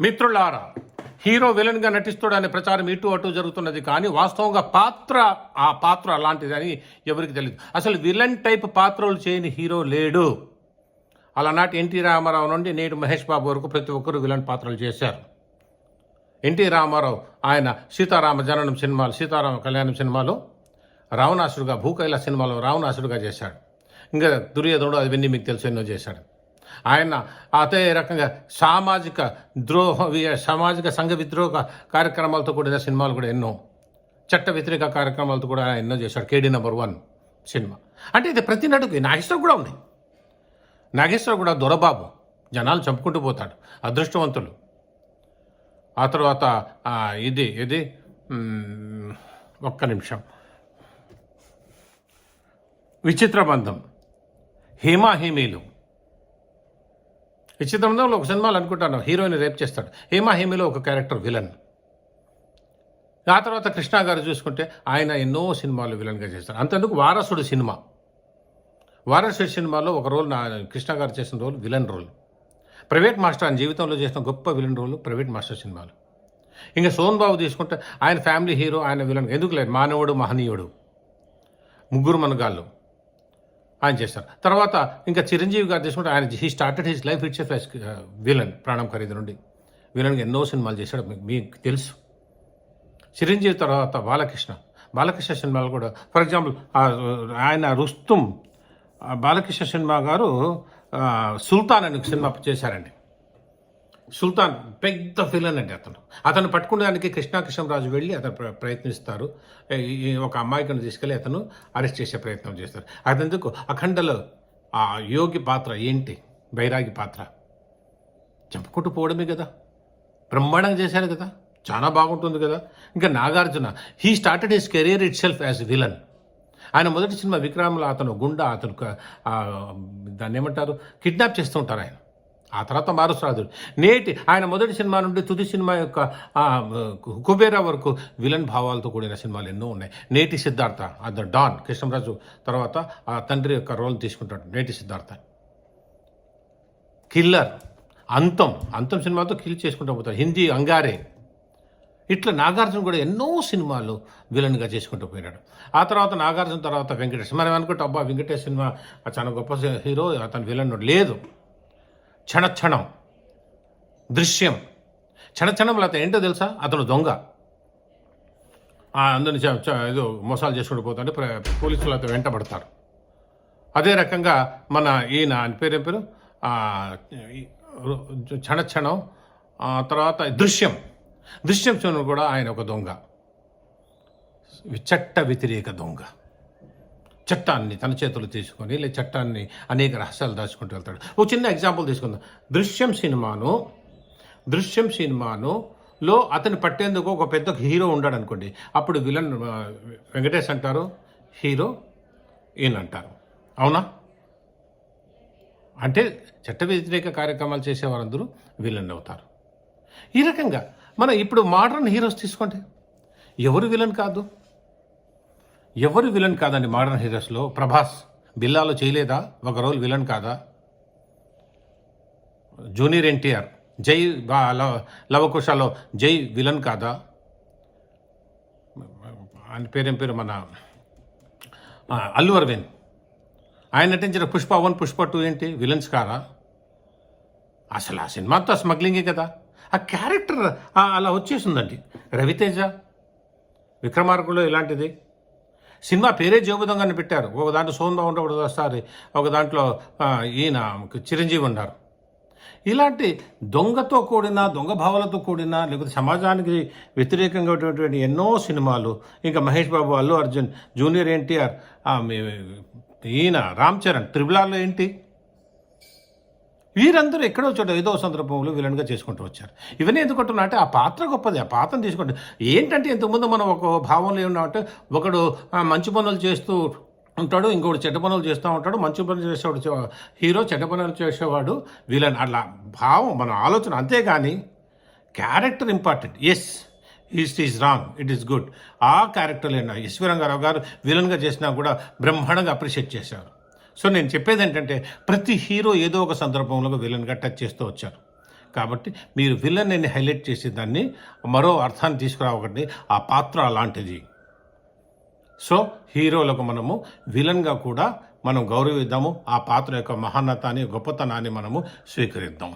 మిత్రులారా హీరో విలన్గా నటిస్తాడనే ప్రచారం ఇటు అటు జరుగుతున్నది కానీ వాస్తవంగా పాత్ర ఆ పాత్ర అలాంటిదని ఎవరికి తెలియదు అసలు విలన్ టైప్ పాత్రలు చేయని హీరో లేడు. అలానాటి ఎన్టీ రామారావు నుండి నేడు మహేష్ బాబు వరకు ప్రతి ఒక్కరూ విలన్ పాత్రలు చేశారు. ఎన్టీ రామారావు ఆయన సీతారామ జననం సినిమాలు సీతారామ కళ్యాణం సినిమాలో రావణాసుడుగా భూకైల సినిమాలో రావణాసుడుగా చేశాడు. ఇంకా దుర్యోధనుడు అవన్నీ మీకు తెలుసు ఎన్నో చేశాడు. ఆయన అదే రకంగా సామాజిక ద్రోహ సామాజిక సంఘ విద్రోహ కార్యక్రమాలతో కూడిన సినిమాలు కూడా ఎన్నో. చట్ట వ్యతిరేక కార్యక్రమాలతో కూడా ఆయన ఎన్నో చేశాడు. కేడీ నెంబర్ వన్ సినిమా. అంటే ఇది ప్రతి నటుకి నాగేశ్వర కూడా ఉంది నాగేశ్వర కూడా దొరబాబు. జనాలు చంపుకుంటూ పోతాడు. అదృష్టవంతులు. ఆ తర్వాత ఇది ఇది ఒక్క నిమిషం. విచిత్ర బంధం. ఈ చిత్రంలో ఒక సినిమాలు అనుకుంటాను. హీరోయిన్ రేప్ చేస్తాడు. హేమా హేమీలో ఒక క్యారెక్టర్ విలన్. ఆ తర్వాత కృష్ణ గారు చూసుకుంటే ఆయన ఎన్నో సినిమాలు విలన్గా చేస్తారు. అంతెందుకు వారసుడు సినిమా. వారసుడు సినిమాలో ఒక రోల్ నా కృష్ణ గారు చేసిన role villain role. Private master ఆయన జీవితంలో చేసిన గొప్ప విలన్ రోల్ ప్రైవేట్ మాస్టర్ సినిమాలు. ఇంకా సోన్ బాబు తీసుకుంటే ఆయన ఫ్యామిలీ హీరో ఆయన విలన్. ఎందుకు లేదు? మానవుడు మహనీయుడు. ముగ్గురు మనగాళ్ళు. ఆయన చేస్తారు తర్వాత ఇంకా చిరంజీవి గారు తీసుకుంటే ఆయన he started his life it's as villain Pranam Khareedu నుండి. విలన్గా ఎన్నో సినిమాలు చేశాడు మీకు- మీకు తెలుసు. చిరంజీవి తర్వాత బాలకృష్ణ. బాలకృష్ణ సినిమాలు కూడా ఫర్ ఎగ్జాంపుల్ ఆయన రుస్తుం బాలకృష్ణ సినిమా గారు సుల్తాన్ అని ఒక సినిమా చేశారండి. సుల్తాన్ పెద్ద ఫిలన్ అండి అతను. అతను పట్టుకునేదానికి కృష్ణాకృష్ణరాజు వెళ్ళి అతను ప్రయత్నిస్తారు. ఒక అమ్మాయికను తీసుకెళ్ళి అతను అరెస్ట్ చేసే ప్రయత్నం చేస్తారు. అతనికి అఖండలో ఆ యోగి పాత్ర ఏంటి? బైరాగి పాత్ర. చంపుకుంటూ పోవడమే కదా. బ్రహ్మాండంగా చేశారు కదా. చాలా బాగుంటుంది కదా. ఇంకా Nagarjuna he started his career itself as villain ఆయన మొదటి సినిమా విక్రమ్లో అతను గుండా అతను దాన్ని ఏమంటారు? కిడ్నాప్ చేస్తూ ఉంటారు ఆయన. ఆ తర్వాత మారుసరాజుడు. నేటి ఆయన మొదటి సినిమా నుండి తుది సినిమా యొక్క కుబేరా వరకు విలన్ భావాలతో కూడిన సినిమాలు ఎన్నో ఉన్నాయి. నేటి సిద్ధార్థ అది డాన్ కృష్ణరాజు తర్వాత ఆ తండ్రి యొక్క రోల్ తీసుకుంటాడు నేటి సిద్ధార్థ. కిల్లర్ అంతం అంతం సినిమాతో కిల్ చేసుకుంటూ పోతారు హిందీ అంగారే. ఇట్లా నాగార్జున కూడా ఎన్నో సినిమాలు విలన్గా చేసుకుంటూ పోయినాడు. ఆ తర్వాత నాగార్జున తర్వాత వెంకటేష్. మనం అనుకుంటే అబ్బా వెంకటేష్ సినిమా చాలా గొప్ప హీరో అతను విలన్ లేదు. క్షణక్షణం దృశ్యం. క్షణక్షణంలో అతను ఏంటో తెలుసా? అతను దొంగ. అందరిని చ- చ- ఏదో మోసాలు చేసుకుంటూ పోతుంటే పోలీసులు అతను వెంటబడతారు. అదే రకంగా మన ఈయన ఆయన పేరు ఏం పేరు? క్షణక్షణం తర్వాత దృశ్యం. దృశ్యం చూను కూడా ఆయన ఒక దొంగ. చట్ట వ్యతిరేక దొంగ. చట్టాన్ని తన చేతులు తీసుకొని లేదా చట్టాన్ని అనేక రహస్యాలు దాచుకుంటూ వెళ్తాడు. ఒక చిన్న ఎగ్జాంపుల్ తీసుకుందాం. దృశ్యం సినిమాను దృశ్యం సినిమాను లో అతను పట్టేందుకు ఒక పెద్ద హీరో ఉన్నాడు అనుకోండి అప్పుడు విలన్ వెంకటేష్ అంటారు హీరో ఈయన అంటారు. అవునా? అంటే చట్ట వ్యతిరేక కార్యక్రమాలు చేసేవారందరూ విలన్ అవుతారు. ఈ రకంగా మన ఇప్పుడు మోడర్న్ హీరోస్ తీసుకోండి ఎవరు విలన్ కాదు? ఎవరు విలన్ కాదండి మోడర్న్ హీరోస్లో? ప్రభాస్ బిల్లాలో చేయలేదా? ఒక రోల్ విలన్ కాదా? Junior NTR. జై లవకుశలో జై విలన్ కాదా? ఆయన పేరేం పేరు మన అల్లు అరవింద్. ఆయన నటించిన పుష్ప వన్ పుష్ప టూ ఏంటి? విలన్స్ కారా? అసలు ఆ సినిమాతో స్మగ్లింగే కదా. ఆ క్యారెక్టర్ అలా వచ్చేసిందండి. రవితేజ విక్రమార్కులో ఇలాంటిది. సినిమా పేరే జోబుదొంగ అని పెట్టారు. ఒక దాంట్లో సోన్బా ఉండకూడదు ఒకసారి ఒక దాంట్లో ఈయన చిరంజీవి ఉన్నారు. ఇలాంటి దొంగతో కూడిన దొంగ భావాలతో కూడిన లేకపోతే సమాజానికి వ్యతిరేకంగా ఉన్నటువంటి ఎన్నో సినిమాలు ఇంకా మహేష్ బాబు అల్లు అర్జున్ జూనియర్ ఎన్టీఆర్ ఈయన రామ్ చరణ్ త్రిబులాల్లో ఏంటి? వీరందరూ ఎక్కడో చోట ఏదో సందర్భంలో విలన్గా చేసుకుంటూ వచ్చారు. ఇవన్నీ ఎందుకుంటున్నా అంటే ఆ పాత్ర గొప్పది ఆ పాత్రను తీసుకుంటే ఏంటంటే ఇంతకుముందు మనం ఒక భావంలో ఏమన్నామంటే ఒకడు మంచి పనులు చేస్తూ ఉంటాడు ఇంకోటి చెడ్డ పనులు చేస్తూ ఉంటాడు మంచి పనులు చేసేవాడు హీరో చెడ్డ పనులు చేసేవాడు విలన్. అట్లా భావం మన ఆలోచన అంతేగాని character important. As is is wrong it is good ఆ క్యారెక్టర్ లేనా ఈశ్వరంగారావు గారు విలన్గా చేసినా కూడా బ్రహ్మాండంగా అప్రిషియేట్ చేశారు. సో నేను చెప్పేది ఏంటంటే ప్రతి హీరో ఏదో ఒక సందర్భంలో విలన్గా టచ్ చేస్తూ వచ్చారు. కాబట్టి మీరు విలన్ అని హైలైట్ చేసే దాన్ని మరో అర్థాన్ని తీసుకురావకండి. ఆ పాత్ర అలాంటిది. సో హీరోలకు మనము విలన్గా కూడా మనం గౌరవిద్దాము. ఆ పాత్ర యొక్క మహాన్నతాన్ని గొప్పతనాన్ని మనము స్వీకరిద్దాం.